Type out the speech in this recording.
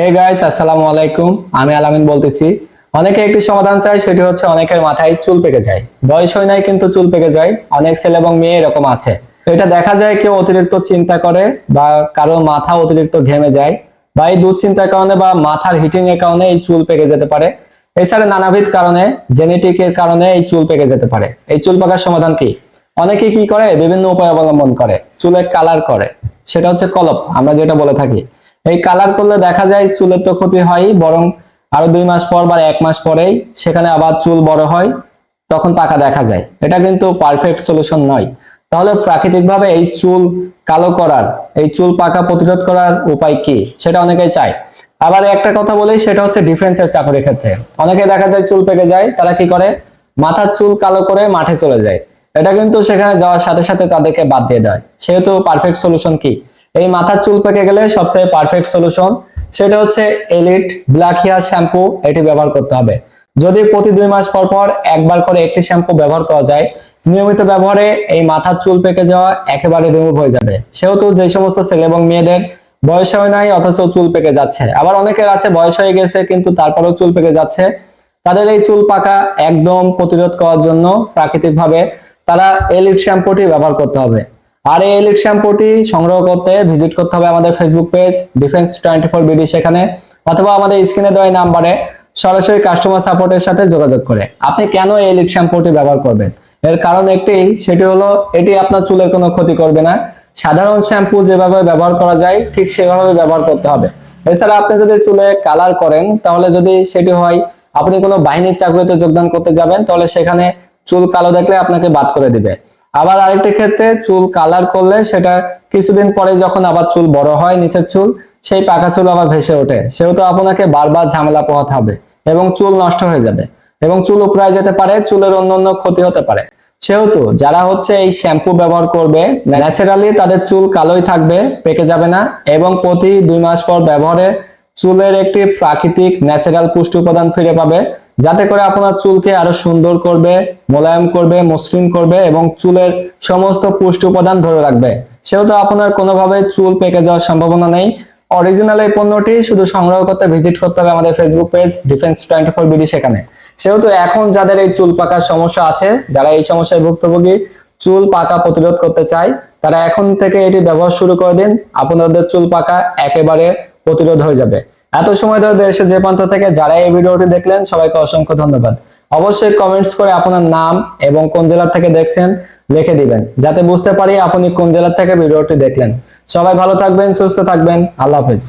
Hey guys আসসালামু আলাইকুম। আমি আলামিন বলতেছি। অনেকে একটি সমাধান চায়, সেটি হচ্ছে অনেকের মাথায় চুল পেকে যায়। বয়স হয় নাই, কিন্তু চুল পেকে যায়। অনেক ছেলে এবং মেয়ে এরকম আছে। এটা দেখা যায় কেউ অতিরিক্ত চিন্তা করে বা কারও মাথা অতিরিক্ত ঘেমে যায় বা এই দুশ্চিন্তার কারণে বা মাথার হিটিং এর কারণে এই চুল পেকে যেতে পারে। এছাড়া নানাবিধ কারণে জেনেটিক এর কারণে এই চুল পেকে যেতে পারে। এই চুল পাকার সমাধান কি? অনেকে কি করে? বিভিন্ন উপায় অবলম্বন করে। চুলের কালার করে। সেটা হচ্ছে কলপ। আমরা যেটা বলে থাকি এই কালার করলে দেখা যায় চুলের তো ক্ষতি হয় বরং আরও দুই মাস পর বা এক মাস পরেই সেখানে আবার চুল বড় হয়, তখন পাকা দেখা যায়। এটা কিন্তু পারফেক্ট সলিউশন নয়। তাহলে প্রাকৃতিকভাবে এই চুল কালো করার, এই চুল পাকা প্রতিরোধ করার উপায় কি? সেটা অনেকেই চায়। আবার একটা কথা বলি, সেটা হচ্ছে ডিফেন্সের চাকরির ক্ষেত্রে। অনেকে দেখা যায় চুল পেকে যায়, তারা কি করে? মাথার চুল কালো করে মাঠে চলে যায়। এটা কিন্তু সেখানে যাওয়ার সাথে সাথে তাদেরকে বাদ দিয়ে দেয়। সেহেতু পারফেক্ট সলিউশন কি? এই মাথার চুল পেকে গেলে সবচেয়ে পারফেক্ট সলিউশন সেটা হচ্ছে এলিট ব্ল্যাক হেয়ার শ্যাম্পু এটি ব্যবহার করতে হবে। যদি প্রতি দুই মাস পর পর একবার করে একটি শ্যাম্পু ব্যবহার করা যায়, নিয়মিত ব্যবহারে এই মাথার চুল পেকে যাওয়া একেবারে রিমুভ হয়ে যাবে। সেহেতু যে সমস্ত ছেলে এবং মেয়েদের বয়স হয় নাই, অথচ চুল পেকে যাচ্ছে। আবার অনেকের আছে, বয়স হয়ে গেছে, কিন্তু তারপরেও চুল পেকে যাচ্ছে। তাদের এই চুল পাকা একদম প্রতিরোধ করার জন্য প্রাকৃতিকভাবে তারা এলিট শ্যাম্পুটি ব্যবহার করতে হবে। আর এই এলিট শ্যাম্পুটি সংগ্রহ করতে ভিজিট করতে হবে আমাদের Facebook page defence twenty four BD সেখানে, অথবা আমাদের স্ক্রিনে দেওয়া নাম্বারে সরাসরি কাস্টমার সাপোর্টের সাথে যোগাযোগ করে। আপনি কেন এই এলিট শ্যাম্পুটি ব্যবহার করবেন? এর কারণ একটি, সেটি হলো এটি আপনার চুলের কোনো ক্ষতি করবে না। সাধারণ শ্যাম্পু যেভাবে ব্যবহার করা যায়, ঠিক সেভাবে ব্যবহার করতে হবে। এছাড়া আপনি যদি চুলে কালার করেন, তাহলে যদি সেটি হয়, আপনি কোনো বাহিনীর চাকরিতে যোগদান করতে যাবেন, তাহলে সেখানে চুল কালো দেখলে আপনাকে বাদ করে দিবে। আবার আরেকটি ক্ষেত্রে চুল কালার করলে সেটা কিছুদিন পরে যখন আবার চুল বড় হয় নিচের চুল, সেই পাকা চুল আবার ভেসে ওঠে। সেহেতু আপনাকে বারবার ঝামেলা পোহাতে হবে এবং চুল নষ্ট হয়ে যাবে এবং চুল উপড়ায় যেতে পারে, চুলের অন্যান্য ক্ষতি হতে পারে। সেহেতু যারা হচ্ছে এই শ্যাম্পু ব্যবহার করবে ন্যাচারালি তাদের চুল কালোই থাকবে, পেকে যাবে না এবং প্রতি দুই মাস পর ব্যবহারে চুলের একটি প্রাকৃতিক ন্যাচারাল পুষ্টি উপাদান ফিরে পাবে। যাতে করে আপনার চুলকে আরও সুন্দর করবে, মোলায়েম করবে, মসৃণ করবে এবং চুলের সমস্ত পুষ্টি উপাদান ধরে রাখবে। সেহেতু আপনার কোনোভাবে চুল পেকে যাওয়ার সম্ভাবনা নেই। অরিজিনাল এই পণ্যটি শুধু সংগ্রহ করতে ভিজিট করতে হবে আমাদের Facebook page defence twenty four BD সেখানে। সেহেতু এখন যাদের এই চুল পাকার সমস্যা আছে, যারা এই সমস্যায় ভুক্তভোগী, চুল পাকা প্রতিরোধ করতে চায়, তারা এখন থেকে এটি ব্যবহার শুরু করে দিন। আপনাদের চুল পাকা একেবারে প্রতিরোধ হয়ে যাবে। এত সময় ধরে দেশে যে প্রান্ত থেকে যারা এই ভিডিওটি দেখলেন, সবাইকে অসংখ্য ধন্যবাদ। অবশ্যই কমেন্টস করে আপনার নাম এবং কোন জেলা থেকে দেখছেন, লিখে দিবেন, যাতে বুঝতে পারি আপনি কোন জেলা থেকে ভিডিওটি দেখলেন। সবাই ভালো থাকবেন, সুস্থ থাকবেন। আল্লাহ হাফেজ।